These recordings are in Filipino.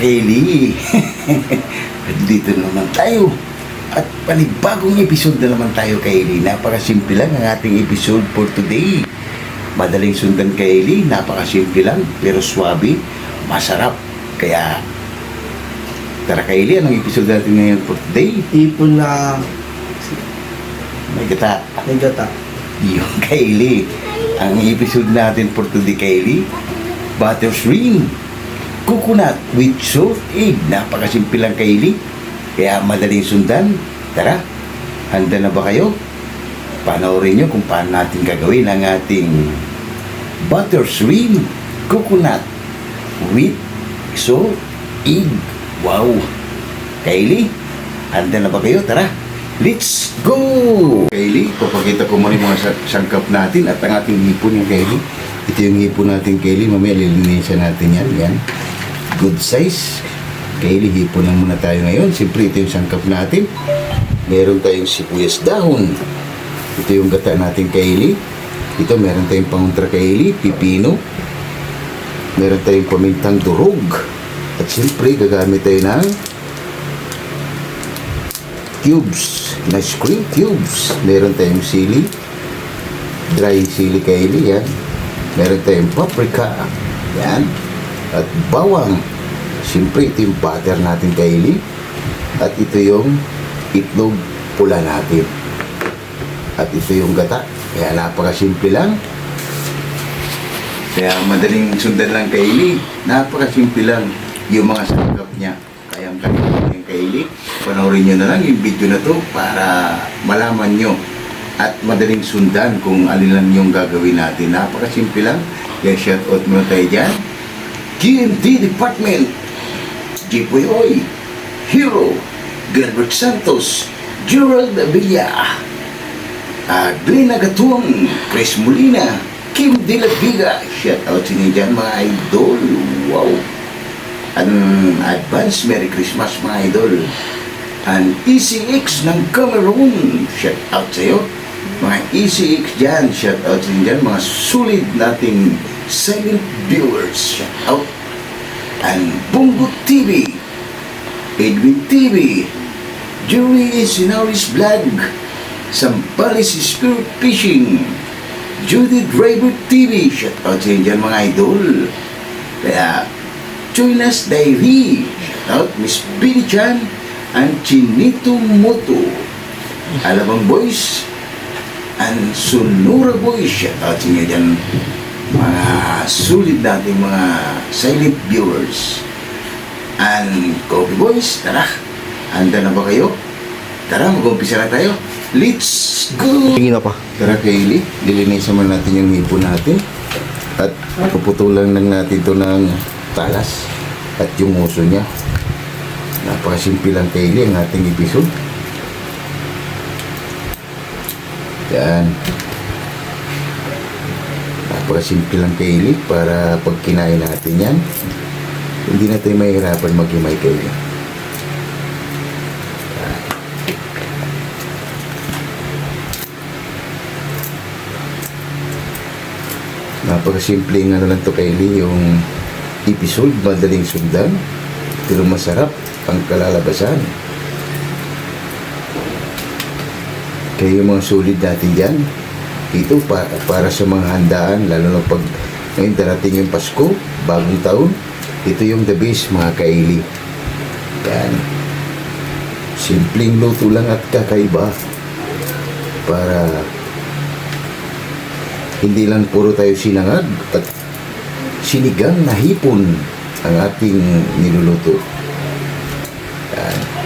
Kaylee. Dito naman tayo. At panibagong episode na naman tayo, Kaylee. Napakasimple lang ang ating episode for today. Madaling sundan, Kaylee. Napakasimple lang, pero swabe. Masarap. Kaya, tara, Kaylee. Anong episode natin ngayon for today? Ipon na May gata. may gata. Yung Kaylee. Ang episode natin for today, Kaylee, butter shrimp. Coconut with salt egg. Napakasimple lang, Kaylee. Kaya madaling sundan. Tara, handa na ba kayo? Panoorin nyo kung paano natin gagawin ang ating butter shrimp coconut with salt egg. Wow! Kaylee, handa na ba kayo? Tara, let's go! Kaylee, papakita ko muna yung mga sa- sangkap natin at ang ating hipon yung Kaylee. Ito yung hipon natin, Kaylee. Mamaya lilinisan natin yan. Yan. Good size. Kaylee, hipon lang muna tayo ngayon. Siyempre, ito yung sangkap natin. Meron tayong sibuyas dahon. Ito yung gata natin, Kaylee. Ito, meron tayong panguntra, Kaylee. Pipino. Meron tayong pamintang durog. At siyempre, gagamit tayo ng cubes, na cream cubes. Meron tayong sili, dry sili kaili, yan. Meron tayong paprika, yan. At bawang. Siyempre, ito yung butter natin kaili. At ito yung itlog pula natin. At ito yung gata. Kaya napakasimple lang. Kaya madaling sundan lang kaili. Napakasimple lang yung mga sangkap niya. Kaya ang kanilang yung kaili. Panoorin nyo na lang yung video na to para malaman nyo at madaling sundan kung alin lang yung gagawin natin. Napakasimple lang. Kaya shout out muna tayo dyan. GMT Department, Jipoy Oy, Hero, Gilbert Santos, Gerald Villa, Glenn Agatuang, Chris Molina, Kim De La Viga, shout out sa inyo dyan mga idol. Wow! An advance Merry Christmas mga idol. An ECX ng Cameroon, shout out sa iyo. Mga ECX dyan, shout out sa inyo dyan. Mga sulit nating silent viewers, shout out. An Bungo TV, Edwin TV, Jury Sinaris Vlog, Sampalis Spirit Fishing, Judy Driver TV, shout out sa inyo mga idol. Kaya, Choinas Diary, shout out Miss Billy Chan, and Chinito Moto, Alabang Boys, and Sonora Boys, shout out sa inyo mga sulit nating mga silent viewers. And Coffee Boys, tara, handa na ba kayo? Tara, mag-umpisa na tayo. Let's go! Tingin na pa. Tara Kaylee, lilinisan mo natin yung hipo natin. At puputulan lang natin ito ng talas at yung uso niya. Napakasimple lang Kaylee ang ating episode. Yan. Napakasimple lang Kaylee para pag kinain natin yan, hindi na tayo mahihirapan mag-himay Kaylee. Napakasimple ano lang to Kylie, yung episode, madaling sundan, pero masarap ang kalalabasan. Kaya yung mga sulit natin dyan, ito pa, para sa mga handaan, lalo na pag ngayon darating yung Pasko, bagong taon, ito yung the best mga kaili. Yan. Simpleng luto lang at kakaiba para hindi lang puro tayo sinangag at sinigang na hipon ang ating niluluto. Yan.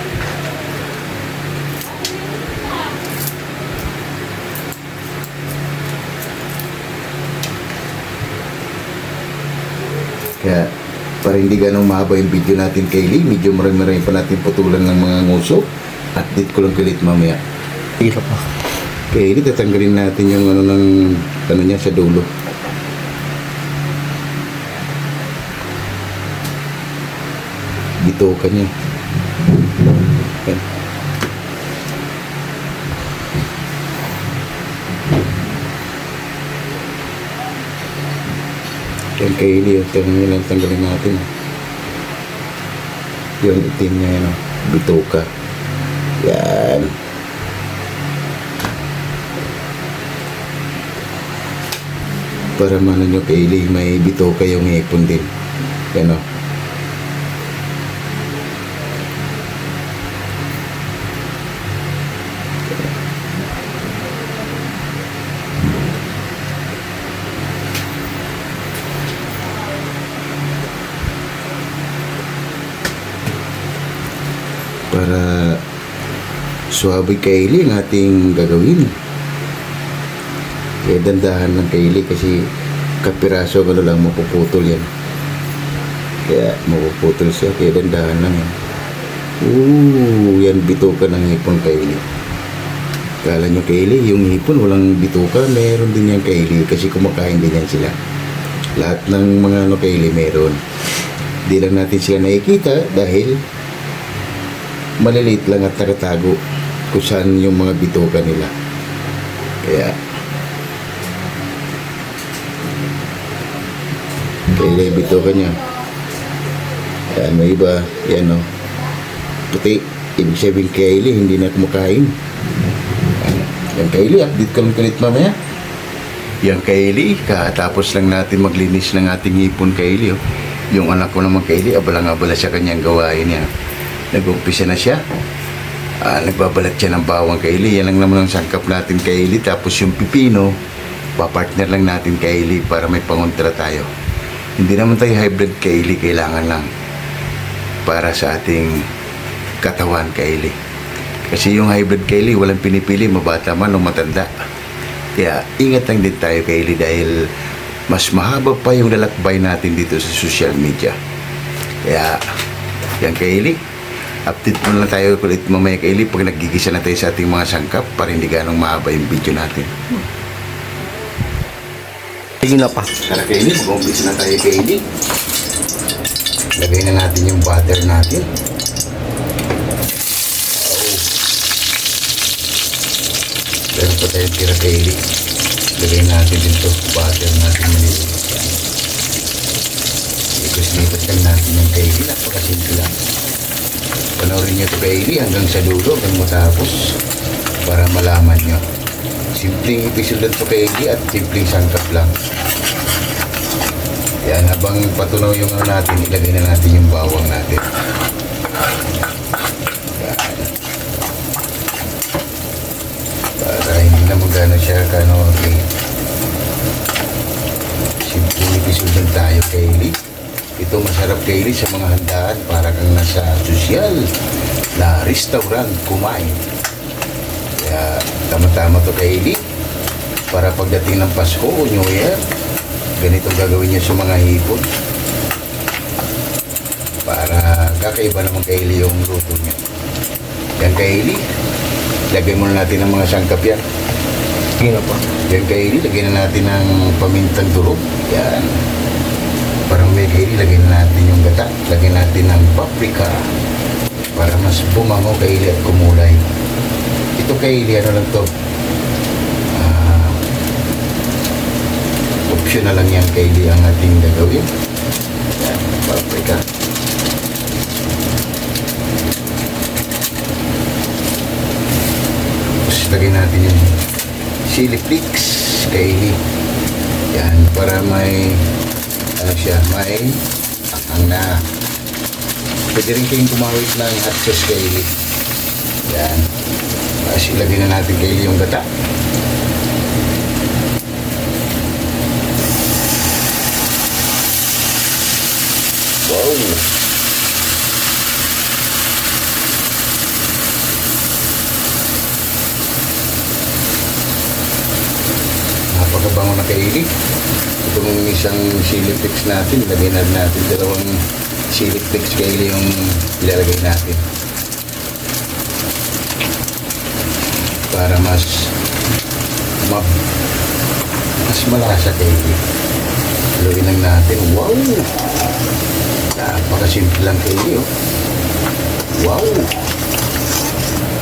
Kaya para hindi ganong mahaba yung video natin kay Lee, medyo marami-marami pa natin putulan ng mga nguso. Update ko lang kalit mamaya. Na pa. Kaya hindi tatanggalin natin yung ano ng ano niya sa dulo. Dito ka Yan. Kay ito na lang tanggalin natin. Yung itim niya yun, oh. bituka. Yan. Para mano nyo kaili, may bituka yung ipon din. Yan o. Para suwabe kaili ang ating gagawin. Kaya dandahan lang kaili kasi kapiraso gano lang mapuputol yan. Kaya mapuputol siya kaya dandahan lang yan. Ooh, yan bituka ng hipon kaili. Kala nyo kaili, yung hipon walang bituka, meron din yan kaili kasi kumakain din yan sila. Lahat ng mga ano kaili meron. Di lang natin sila nakikita dahil maliliit lang at nakatago kung saan yung mga bituka nila. Kaya, kaya yung bituka niya. Yan, may iba. Yan, no. Puti. Ibig sabihin Kylie, hindi na kumakain. Yan, Kylie, update ka lang kulit mamaya. Yan Kylie, katapos lang natin maglinis ng ating hipon Kylie. Oh. Yung anak ko naman Kylie, abalang-abala sa kanyang gawain niya. Nag-umpisa na siya. Ah, nagbabalat siya ng bawang kaili. Yan lang naman ang sangkap natin kaili. Tapos yung pipino, papartner lang natin kaili para may pangontra tayo. Hindi naman tayo hybrid kaili. Kailangan lang para sa ating katawan kaili. Kasi yung hybrid kaili, walang pinipili, mabata man o matanda. Kaya ingat lang din tayo kaili dahil mas mahaba pa yung lalakbay natin dito sa social media. Kaya, yan kaili. Update mo lang tayo ulit mamaya kaili pag nagigisa na tayo sa ating mga sangkap para hindi ganong mahaba yung video natin. Sige na pa. Tara kaili, mag-umpisa na tayo kaili. Lagay na natin yung butter natin. Oh. Meron pa tayo tira kaili. Lagay natin dito butter natin maliliit. Ikos-ikos lang natin yung kaili. Napakasimple lang. Panoorin nyo ito kaili hanggang sa dulo, hanggang matapos para malaman nyo. Simpleng episode lang ito kaili at simpleng sangkap lang. Yan, habang patunaw yung ano natin, ilagay na natin yung bawang natin. Yan. Para hindi na magano siya kano okay. Simpleng episode lang tayo, Kaylee. Kaylee, sa mga handaan para kang nasa sosyal na restaurant kumain. Kaya tama-tama to, Kaylee. Para pagdating ng Pasko o New Year, ganito gagawin niyo sa mga hipon para kakaiba naman kaili yung luto niya yan kaili lagay muna natin ng mga sangkap yan na pa. yan kaili lagyan na natin ng pamintang durog yan may kaili lagyan na natin yung gata lagyan natin ng paprika para mas bumango kaili at kumulay ito kaili ano lang to Ah, optional lang yan kay ang ating gagawin. Yan, paprika. Tapos lagay natin yung chili flakes kay yan para may ano siya. May ang na. Pwede rin kayong kumawit ng hot sauce kay yan. Tapos ilagay na natin kay yung gata. Wow! Napakabango na kaili. Itong isang chili flakes natin, ilagay na natin dalawang chili flakes kaili yung ilalagay natin. Para mas ma mas malasa kaili. Ilagay lang natin. Wow! Napakasimple lang kaili, oh. Wow!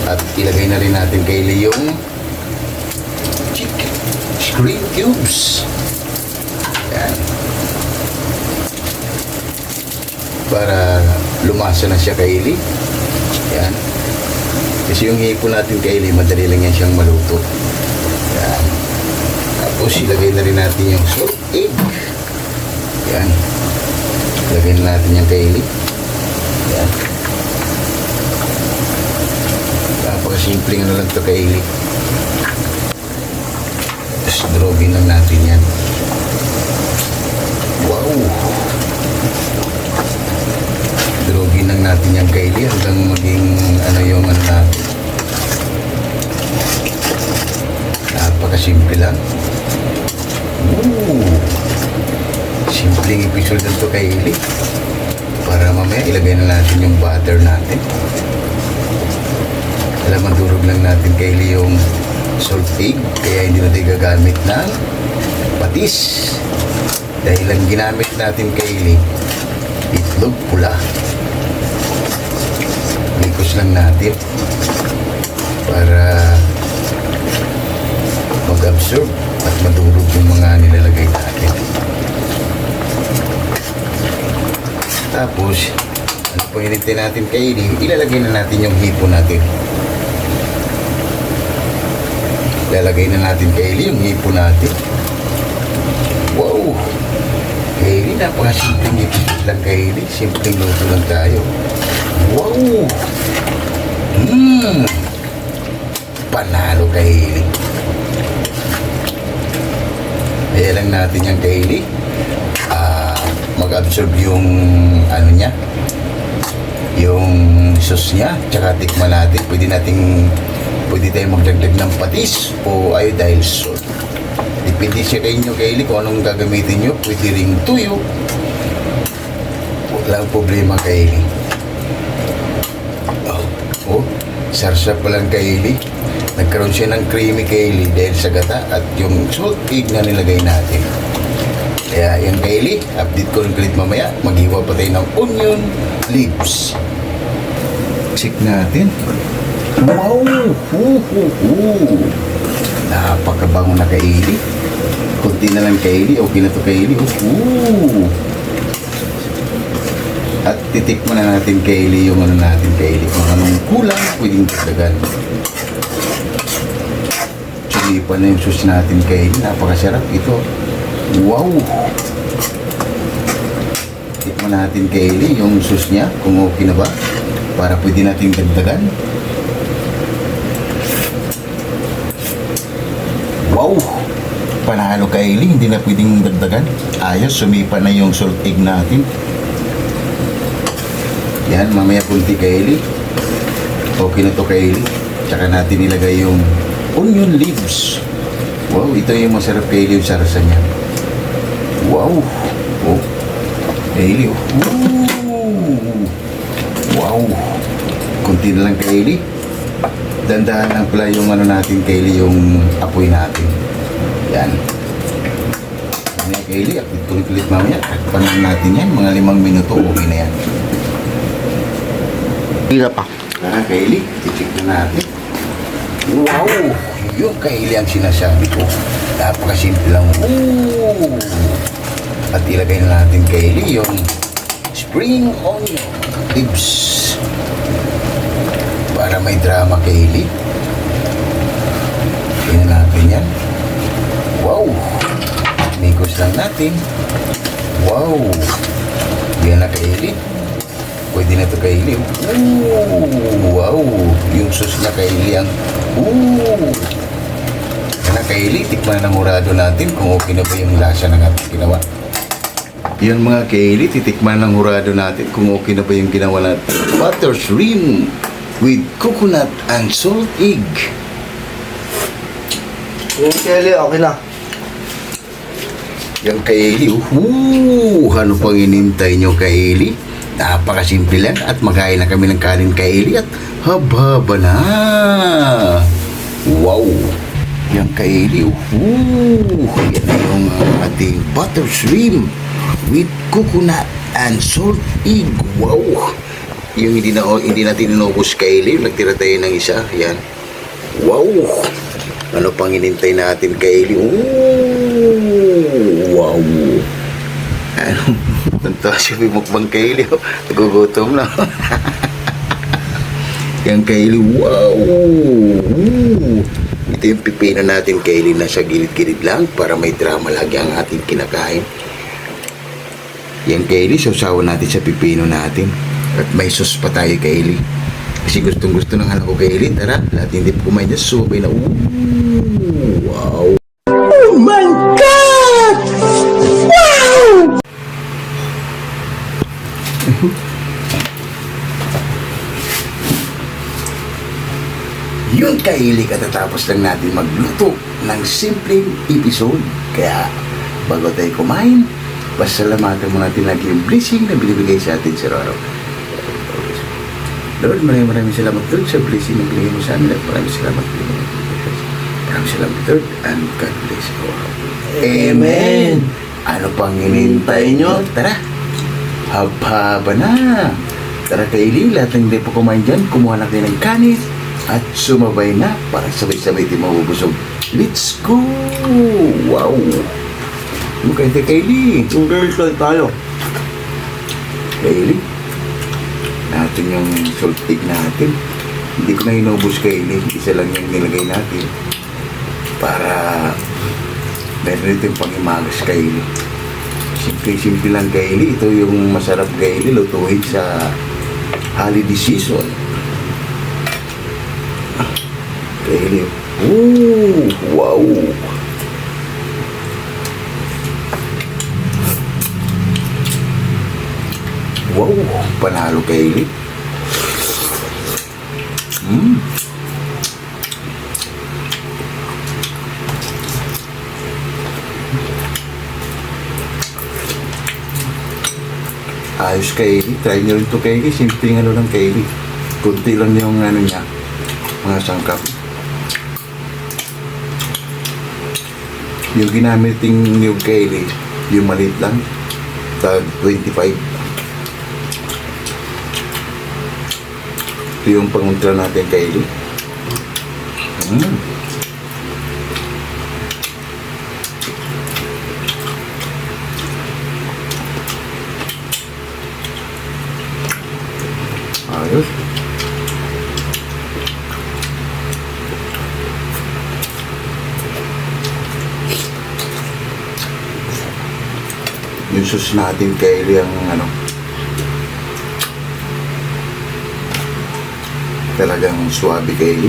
At ilagay na rin natin kaili yung screen cubes. Yan. Para lumasa na siya kaili. Yan. Kasi yung hipon natin kaili, madali lang yan siyang maluto. Yan. Tapos ilagay na rin natin yung salt egg. Yan. Ilagay na natin yung kaili. Yan. Napakasimple nga na lang ito kaili. Tapos drobin lang natin yan. Wow! Drogin lang natin yung kaili hanggang maging ano yung ano natin. Napakasimple lang. Ooh! Simpleng episode na ito kaili. Para mamaya ilagay na natin yung butter natin. Alam, madurog lang natin kaili yung salt pig. Kaya hindi natin gagamit ng patis. Dahil ang ginamit natin kaili, itlog pula. Likos lang natin para mag-absorb at madurog yung mga nilalagay natin. Tapos, ano po hinintay natin kaili, ilalagay na natin yung hipo natin. Ilalagay na natin kaili yung hipo natin. Wow! Kaili, napakasimpleng episode lang kaili. Simpleng luto lang tayo. Wow! Mmm! Panalo kaili. Kaya lang natin yung kaili. Ah, mag-absorb yung ano niya. Yung sauce niya. Tsaka tikman natin. Pwede nating pwede tayong magdagdag ng patis o iodine salt. Depende siya kay inyo, Kaylee, kung anong gagamitin nyo. Pwede ring tuyo. Walang problema, Kaylee. Oh, oh sarsa pa lang, Kaylee. Nagkaroon siya ng creamy, Kaylee, dahil sa gata at yung salt egg na nilagay natin. Kaya yan, Kaylee, update ko rin ulit mamaya. Maghiwa pa tayo ng onion leaves. Check natin. Wow! Hoo, hoo, hoo. Napakabango na kaili. Kunti na lang kaili. Okay na to kaili. Ooh. At titikman na natin kaili yung ano natin kaili. Kung anong kulang, pwedeng dagdagan. Sulipan na yung sauce natin kaili. Napakasarap ito. Wow! Tikman natin kaili yung sauce niya. Kung okay na ba. Para pwede natin dagdagan. Wow! Panalo kay Eileen, hindi na pwedeng dagdagan. Ayos, sumipa na yung salt egg natin. Yan, mamaya punti kay Eileen. Okay na to kay Eileen. Tsaka natin ilagay yung onion leaves. Wow, ito yung masarap kay Eileen yung sarasa niya. Wow! Oh, kay Eileen. Ooh! Wow! Kunti na lang kay Eileen dandahan lang pala yung ano natin Kaylee yung apoy natin. Yan. Mamaya Kaylee update ko ulit mamaya. Panan natin yan. Mga limang minuto okay na yan. Hindi pa. tara Kaylee titik na natin. Wow! Yung Kaylee ang sinasabi ko. Napakasimple lang. Ooh. at ilagay na natin Kaylee yung spring onion leaves para may drama kay Eli. Tingnan natin yan. Wow! Mikos lang natin. Wow! Yan na kay Eli. Pwede na ito kay Eli. Ooh! Wow! Yung sauce niya kay Eli ang Ooh! Yan na kay Eli. Tikman ng murado natin kung okay na ba yung lasa ng ating ginawa. Yan mga kaili, titikman ng hurado natin kung okay na ba yung ginawa natin. Butter shrimp with coconut and salt egg. Yung Kelly, okay na. Yung kaili, uh, ano pang inintay nyo kaili? Napakasimple lang at magkain na kami ng kanin kaili at haba-haba na. Wow! Yung kaili, uh, yan na yung uh, ating butter shrimp with coconut and salt egg. Wow! Yung hindi na hindi natin inubos kaili, nagtira tayo ng isa. Yan. Wow! Ano pang inintay natin kaili? Ooh! Wow! Ano? Tuntua siya may mukbang Kaylee. oh. Nagugutom na. Yan Kaylee. Wow! Ooh. Ito yung pipino natin Kaylee na sa gilid-gilid lang para may drama lagi ang ating kinakain. Yan Kaylee, sausawan natin sa pipino natin. At may sauce pa tayo Kaylee. Kasi gustong gusto ng anak ko Kaylee. Tara, lahat hindi po kumain dyan. Subay na. Ooh! Wow! Yun kahilig at tatapos lang natin magluto ng simpleng episode. Kaya bago tayo kumain, pasalamatan mo natin lagi yung blessing na binibigay sa atin si Roro. Lord, maraming maraming salamat Lord sa blessing na binigay mo sa amin at maraming salamat Lord. Maraming salamat Lord and God bless you all. Amen. Ano pang hinihintay nyo? Tara, haba na. Tara kaili, lahat ng hindi po kumain dyan, kumuha na kayo ng kanis at sumabay na para sabay-sabay di mabubusog. Let's go! Wow! Ano kayo kaili? Yung girls tayo. Kaili? Natin yung salt stick natin. Hindi ko na inubos kaili. Isa lang yung nilagay natin. Para meron ito yung pangimagas kaili. Simple-simple lang kaili. Ito yung masarap kaili. Lutuin sa holiday season. Kaili. Ooh! Wow! Panalo kaili. Mm. Ayos kaili. Try nyo rin ito kaili. Simpleng ano lang kaili. Kunti lang yung ano niya. Mga sangkap. Yung ginamit yung new kaili, yung maliit lang. Tag 25. Ito yung panguntra natin kaili. Mm. Ayos. Yung sus natin kay ang ano talagang swabe kay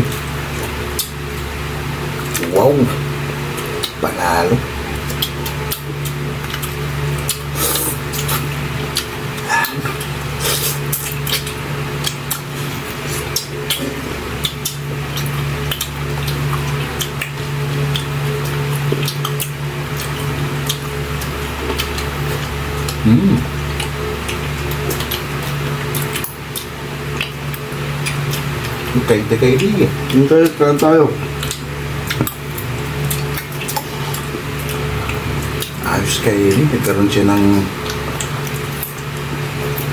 Wow! Panalo. Mm. Kay Lee. Yung girls lang tayo. Ayos kay Lee. Nagkaroon siya ng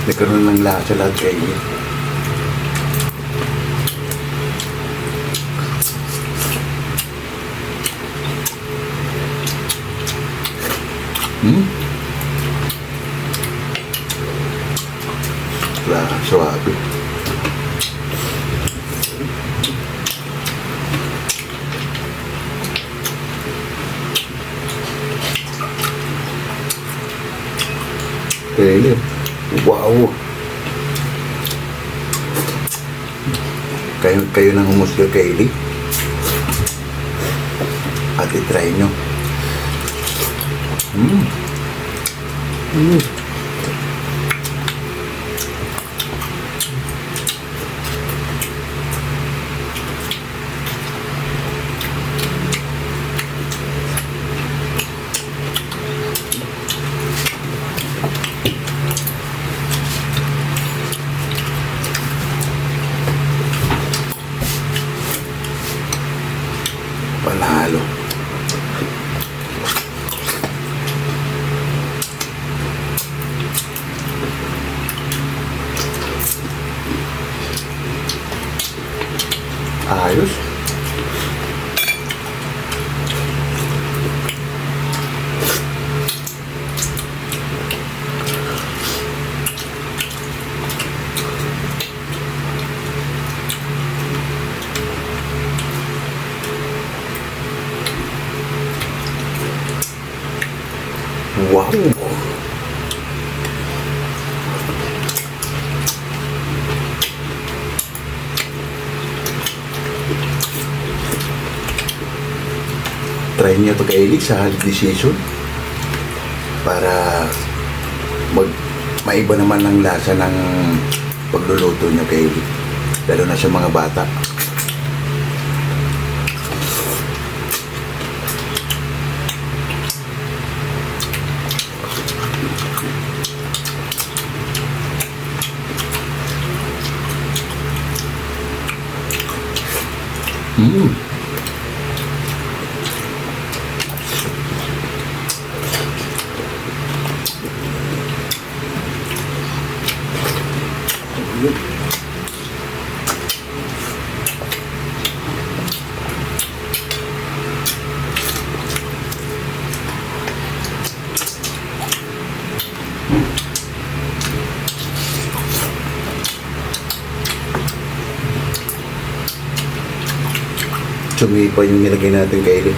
nagkaroon ng lasa lahat kay Lee. Hmm? Wala, Kaya Wow! Kayo, kayo nang humusga kay Lee. At itry nyo. Mm. Mm. Wow! Try niya pagkailig sa half decision para mag maiba naman ang lasa ng pagluluto niya kay lalo na sa mga bata. Sumipa yung nilagay natin kailig.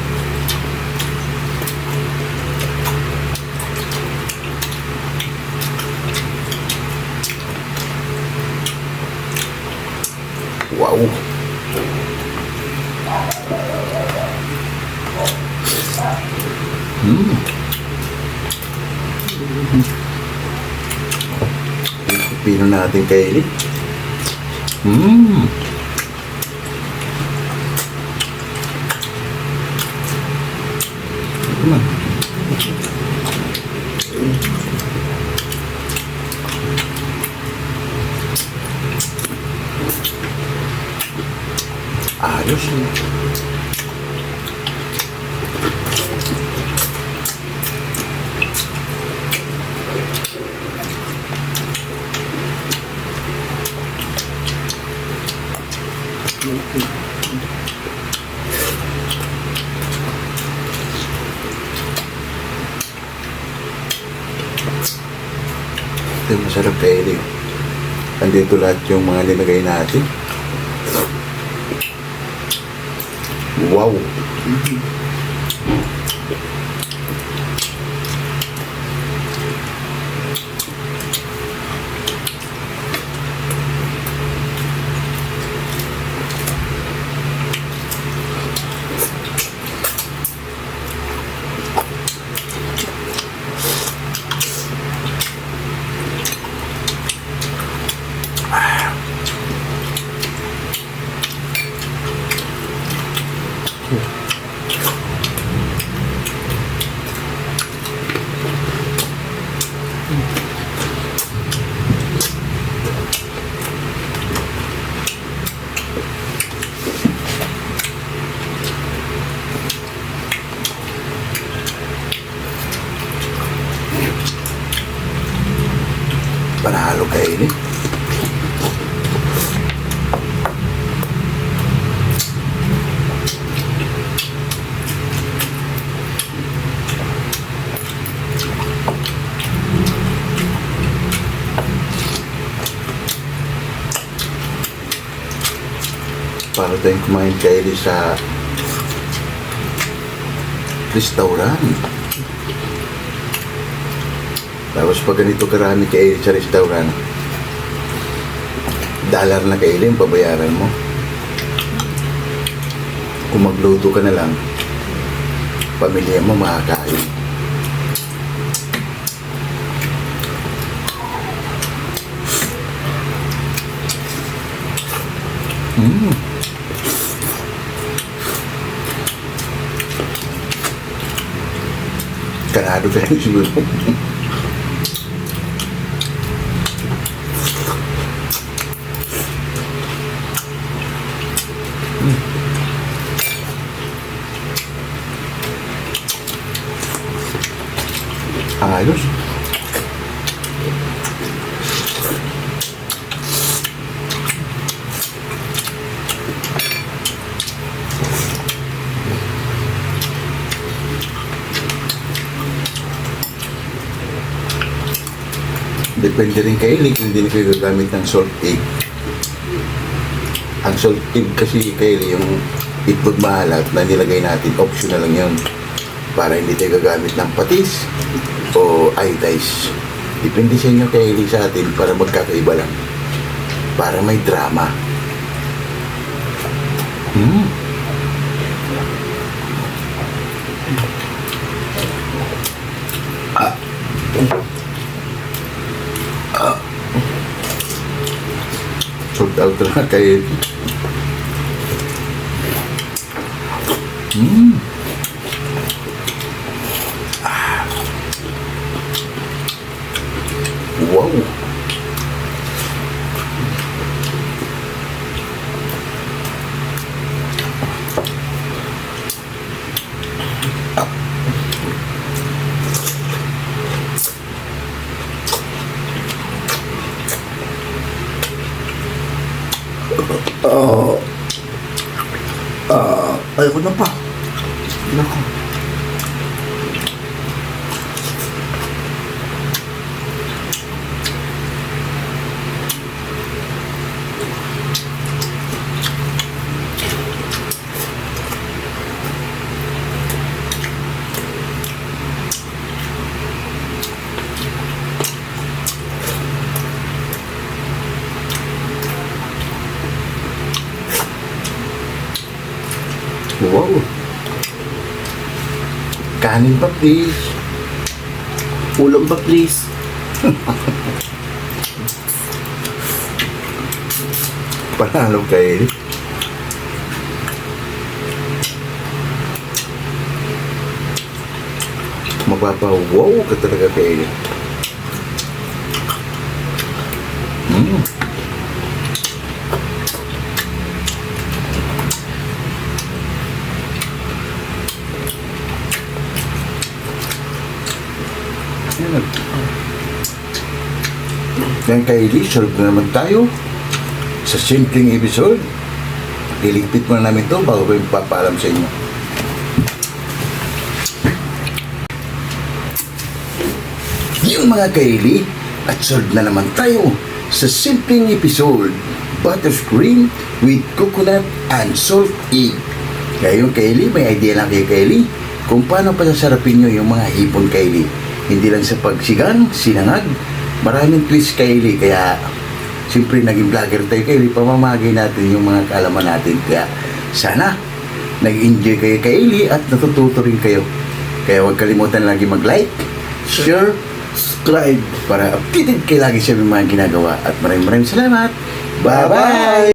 Wow! Mm. Natin kailig. Mmm! Naman. Ayos yun. Ito yung masarap kaili. Andito lahat yung mga nilagay natin. Wow! Panalo kaili. Para tayong kumain kaili sa restaurant. Tapos pag ganito karami kaili sa restaurant, dollar na kaili yung pabayaran mo. Kung magluto ka na lang, pamilya mo makakain. Mm. Kanado kayo siguro. Ayos. Depende rin kung hindi na kayo gagamit ng salt egg. Ang salt egg kasi kay Lee, yung itlog mahalat na nilagay natin, optional lang yun. Para hindi tayo gagamit ng patis o iodize. Depende sa inyo kay Lee sa atin para magkakaiba lang. Para may drama. Hmm. Talaga kay Mm. Ah. Wow. Ayoko na pa. Nako. Wow. Kanin pa, please. Ulam pa please. Panalo kay Mapapa-wow ka talaga kay Yan. Yan kay Lee, serve na naman tayo sa simpleng episode. Liligpit muna namin to bago ko papaalam sa inyo. Yung mga kaili, at serve na naman tayo sa simpleng episode. Butterscream with coconut and salt egg. Yung kaili, may idea lang kayo kaili kung paano pasasarapin nyo yung mga hipon kaili. Hindi lang sa pagsigang, sinangag, maraming twist kaili. Kaya Siyempre, naging vlogger tayo kayo, pamamagay natin yung mga kaalaman natin. Kaya, sana, nag-enjoy kayo kay Eli at natututo rin kayo. Kaya huwag kalimutan lagi mag-like, share, Subscribe. para updated kayo lagi sa mga ginagawa. At maraming maraming salamat. Bye-bye!